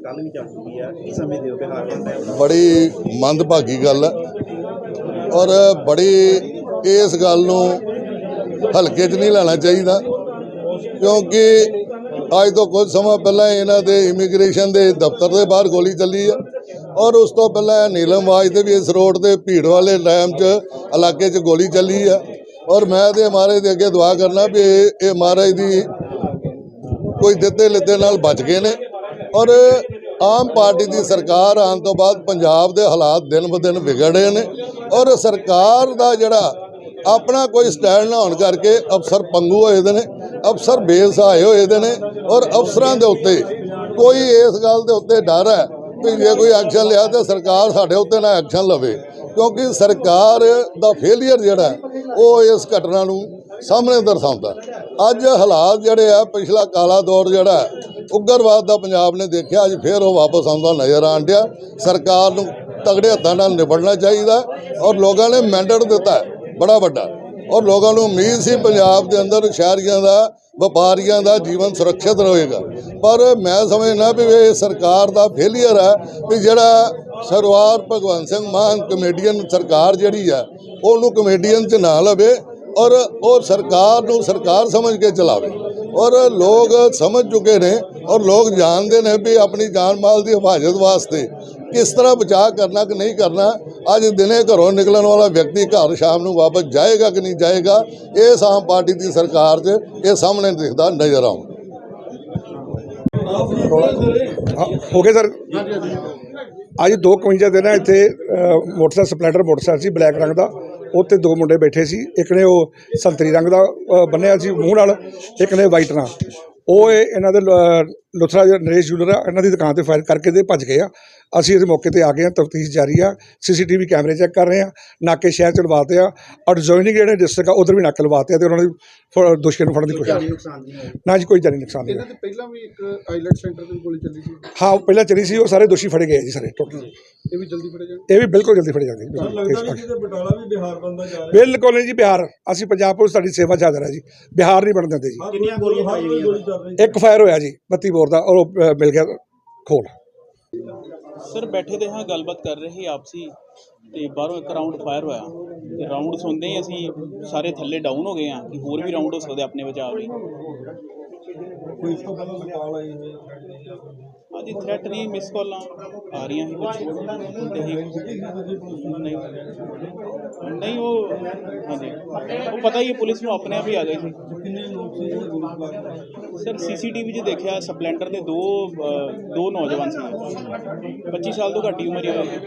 ਕੱਲ ਵੀ ਚੱਲ ਚੁੱਕੀ ਆ ਕੀ ਸਮੇਂ ਦਿਓ ਬਿਹਾਰ ਦੇ ਬੜੀ ਮੰਦਭਾਗੀ ਗੱਲ ਹੈ ਔਰ ਬੜੀ ਇਸ ਗੱਲ ਨੂੰ ਹਲਕੇ 'ਚ ਨਹੀਂ ਲੈਣਾ ਚਾਹੀਦਾ, ਕਿਉਂਕਿ ਅੱਜ ਤੋਂ ਕੁਝ ਸਮਾਂ ਪਹਿਲਾਂ ਇਹਨਾਂ ਦੇ ਇਮੀਗ੍ਰੇਸ਼ਨ ਦੇ ਦਫ਼ਤਰ ਦੇ ਬਾਹਰ ਗੋਲੀ ਚੱਲੀ ਆ। ਔਰ ਉਸ ਤੋਂ ਪਹਿਲਾਂ ਨੀਲਮ ਵਾਜ ਤੇ ਵੀ ਇਸ ਰੋਡ ਤੇ ਭੀੜ ਵਾਲੇ ਟਾਈਮ 'ਚ ਇਲਾਕੇ 'ਚ ਗੋਲੀ ਚੱਲੀ ਆ। ਔਰ ਮੈਂ ਤੇ ਮਹਾਰਾਜ ਦੇ ਅੱਗੇ ਦੁਆ ਕਰਨਾ ਵੀ ਇਹ ਮਹਾਰਾਜ ਦੀ ਕੋਈ ਦਿੱਤੇ ਲਿੱਤੇ ਨਾਲ ਬਚ ਗਏ ਨੇ। ਔਰ ਆਮ ਪਾਰਟੀ ਦੀ ਸਰਕਾਰ ਆਉਣ ਤੋਂ ਬਾਅਦ ਪੰਜਾਬ ਦੇ ਹਾਲਾਤ ਦਿਨ ਬ ਦਿਨ ਵਿਗੜ ਰਹੇ ਨੇ ਔਰ ਸਰਕਾਰ ਦਾ ਜਿਹੜਾ ਆਪਣਾ ਕੋਈ ਸਟੈਂਡ ਨਾ ਹੋਣ ਕਰਕੇ ਅਫਸਰ ਪੰਗੂ ਹੋਏ ਦੇ ਨੇ, ਅਫਸਰ ਬੇਸਹਾਏ ਹੋਏ ਦੇ ਨੇ ਔਰ ਅਫਸਰਾਂ ਦੇ ਉੱਤੇ ਕੋਈ ਇਸ ਗੱਲ ਦੇ ਉੱਤੇ ਡਰ ਹੈ ਵੀ ਜੇ ਕੋਈ ਐਕਸ਼ਨ ਲਿਆ ਤਾਂ ਸਰਕਾਰ ਸਾਡੇ ਉੱਤੇ ਨਾ ਐਕਸ਼ਨ ਲਵੇ, ਕਿਉਂਕਿ ਸਰਕਾਰ ਦਾ ਫੇਲਿਅਰ ਜਿਹੜਾ ਉਹ ਇਸ ਘਟਨਾ ਨੂੰ ਸਾਹਮਣੇ ਦਰਸਾਉਂਦਾ ਅੱਜ ਹਾਲਾਤ ਜਿਹੜੇ ਆ, ਪਿਛਲਾ ਕਾਲਾ ਦੌਰ ਜਿਹੜਾ ਉਗਰਵਾਦ ਦਾ ਪੰਜਾਬ ਨੇ ਦੇਖਿਆ, ਅੱਜ ਫੇਰ ਉਹ ਵਾਪਸ ਆਉਂਦਾ ਨਜ਼ਰ ਆਣ ਡਿਆ। ਸਰਕਾਰ ਨੂੰ ਤਗੜੇ ਹੱਥਾਂ ਨਾਲ ਨਿਬੜਨਾ ਚਾਹੀਦਾ ਔਰ ਲੋਕਾਂ ਨੇ ਮੈਂਡੇਟ ਦਿੱਤਾ ਬੜਾ ਵੱਡਾ। ਔਰ ਲੋਕਾਂ ਨੂੰ ਉਮੀਦ ਸੀ ਪੰਜਾਬ ਦੇ ਅੰਦਰ ਸ਼ਹਿਰੀਆਂ ਦਾ, ਵਪਾਰੀਆਂ ਦਾ ਜੀਵਨ ਸੁਰੱਖਿਅਤ ਰਹੇਗਾ। ਪਰ ਮੈਂ ਸਮਝਣਾ ਵੀ ਇਹ ਸਰਕਾਰ ਦਾ ਫੇਲਿਅਰ ਹੈ ਵੀ ਜਿਹੜਾ ਸਰਵਾਰ ਭਗਵੰਤ ਸਿੰਘ ਮਾਨ ਕਮੇਡੀਅਨ ਸਰਕਾਰ ਜਿਹੜੀ ਹੈ, ਉਹਨੂੰ ਕਮੇਡੀਅਨ 'ਚ ਨਾ ਲਵੇ ਔਰ ਉਹ ਸਰਕਾਰ ਨੂੰ ਸਰਕਾਰ ਸਮਝ ਕੇ ਚਲਾਵੇ। ਔਰ ਲੋਕ ਸਮਝ ਚੁੱਕੇ ਨੇ ਔਰ ਲੋਕ ਜਾਣਦੇ ਨੇ ਵੀ ਆਪਣੀ ਜਾਨ ਮਾਲ ਦੀ ਹਿਫਾਜ਼ਤ ਵਾਸਤੇ ਕਿਸ ਤਰ੍ਹਾਂ ਬਚਾਅ ਕਰਨਾ ਕਿ ਨਹੀਂ ਕਰਨਾ। ਅੱਜ ਦਿਨੇ ਘਰੋਂ ਨਿਕਲਣ ਵਾਲਾ ਵਿਅਕਤੀ ਘਰ ਸ਼ਾਮ ਨੂੰ ਵਾਪਸ ਜਾਏਗਾ ਕਿ ਨਹੀਂ ਜਾਏਗਾ ਇਸ ਆਮ ਪਾਰਟੀ ਦੀ ਸਰਕਾਰ 'ਚ ਇਹ ਸਾਹਮਣੇ ਦਿਖਦਾ ਨਜ਼ਰ ਆਉਂਦਾ ਹਾਂ, ਹੋ ਗਏ ਸਰ। ਅੱਜ 2:51 ਦੇ ਨਾ ਇੱਥੇ ਮੋਟਰਸਾਈਕਲ ਸਪਲੈਂਡਰ ਮੋਟਰਸਾਈਕਲ ਸੀ ਬਲੈਕ ਰੰਗ ਦਾ ਉੱਤੇ ਦੋ ਮੁੰਡੇ ਬੈਠੇ ਸੀ ਇੱਕ ਨੇ ਉਹ ਸੰਤਰੀ ਰੰਗ ਦਾ ਬੰਨਿਆ ਸੀ ਮੂੰਹ ਨਾਲ ਇੱਕ ਨੇ ਵਾਈਟ ਨਾਲ। ਉਹ ਇਹ ਇਹਨਾਂ ਦੇ ਲ- ਲੁਥਰਾ ਜਿਹੜਾ ਨਰੇਸ਼ ਜੂਲਰ ਆ ਇਹਨਾਂ ਦੀ ਦੁਕਾਨ ਤੇ ਫਾਇਰ ਕਰਕੇ ਤੇ ਭੱਜ ਗਏ ਆ ਅਸੀਂ ਇਹਦੇ ਮੌਕੇ ਤੇ ਆ ਗਏ ਆ ਤਫਤੀਸ਼ ਜਾਰੀ ਆ ਸੀਸੀਟੀਵੀ ਕੈਮਰੇ ਚੈੱਕ ਕਰ ਰਹੇ ਆ ਨਾਕੇ ਸ਼ਹਿਰ ਚ ਲਵਾਤੇ ਆ ਔਰ ਜੋਇਨਿੰਗ ਜਿਹੜੇ ਡਿਸਟ੍ਰਿਕਟ ਆ ਉਧਰ ਵੀ ਨਾਕੇ ਲਵਾਤੇ ਆ ਤੇ ਉਹਨਾਂ ਦੀ ਨੂੰ ਫੜਨ ਦੀ ਕੋਸ਼ਿਸ਼ ਨਾ ਜੀ ਕੋਈ ਜਾਨੀ ਨੁਕਸਾਨ ਨਹੀਂ। ਇਹਨਾਂ ਤੇ ਪਹਿਲਾਂ ਵੀ ਇੱਕ ਆਈਲੈਟ ਸੈਂਟਰ ਤੇ ਗੋਲੀ ਚੱਲੀ ਸੀ ਹਾਂ ਉਹ ਪਹਿਲਾਂ ਚਲੀ ਸੀ ਉਹ ਸਾਰੇ ਦੋਸ਼ੀ ਫੜੇ ਗਏ ਜੀ ਸਾਰੇ ਟੋਟਲ ਇਹ ਵੀ ਜਲਦੀ ਫੜੇ ਜਾਣ ਇਹ ਵੀ ਬਿਲਕੁਲ ਜਲਦੀ ਫੜੇ ਜਾਣਗੇ ਬਟਾਲਾ ਵੀ ਬਿਹਾਰ ਬੰਦਾ ਜਾ ਬਿਲਕੁਲ ਨਹੀਂ ਜੀ ਬਿਹਾਰ ਅਸੀਂ ਪੰਜਾਬ ਪੁਲਿਸ ਤੁਹਾਡੀ ਸੇਵਾ 'ਚ ਹਾਜ਼ਰ ਹੈ ਜੀ ਬਿਹਾਰ ਨਹੀਂ ਬਣ ਦਿੰਦੇ ਜੀ ਕਿੰਨੀਆਂ ਗੋਲੀਆਂ ਪਾਈ ਗਈਆਂ ਇੱਕ ਫਾਇਰ ਹੋਇਆ ਜੀ 32 ਬੋਰ ਦਾ ਔਰ ਉਹ ਮਿਲ ਗਿਆ ਖੋਲ। ਸਰ ਬੈਠੇ ਦੇ ਹਾਂ ਗੱਲਬਾਤ ਕਰ ਰਹੇ ਆਪਸੀ ਤੇ ਬਾਹਰੋਂ ਇੱਕ ਰਾਉਂਡ ਫਾਇਰ ਹੋਇਆ। ਤੇ ਰਾਉਂਡ ਸੁਣਦੇ ਹੀ ਅਸੀਂ ਸਾਰੇ ਥੱਲੇ ਡਾਊਨ ਹੋ ਗਏ ਆ ਕਿ ਹੋਰ ਵੀ ਰਾਉਂਡ ਹੋ ਸਕਦੇ ਆਪਣੇ ਬਚਾਅ ਲਈ। ਕੋਈ ਇਸ ਤੋਂ ਪਹਿਲਾਂ ਬਟਾਲਾ ਆਈ ਹੋਈ ਹਾਂਜੀ ਥ੍ਰੈਟ ਨਹੀਂ ਮਿਸ ਕਾਲਾਂ ਆ ਰਹੀਆਂ ਸੀ ਕੁਝ ਤੇ ਹੀ ਨਹੀਂ। ਨਹੀਂ ਉਹ ਹਾਂਜੀ। ਉਹ ਪਤਾ ਹੀ ਹੈ ਪੁਲਿਸ ਨੂੰ ਆਪਣੇ ਆਪ ਹੀ ਆ ਗਈ ਸੀ। ਕਿੰਨੇ ਲੋਕ ਸੀ ਜਿਹੜੇ ਗੋਲੀ ਸਰ ਸੀਸੀਟੀਵੀ 'ਚ ਦੇਖਿਆ ਸਪਲੈਂਡਰ ਦੇ ਦੋ ਅ, ਦੋ ਨੌਜਵਾਨ ਸੀ। 25 ਸਾਲ ਤੋਂ ਘੱਟ ਹੀ ਉਮਰ ਹੀ ਉਹਨਾਂ ਦੀ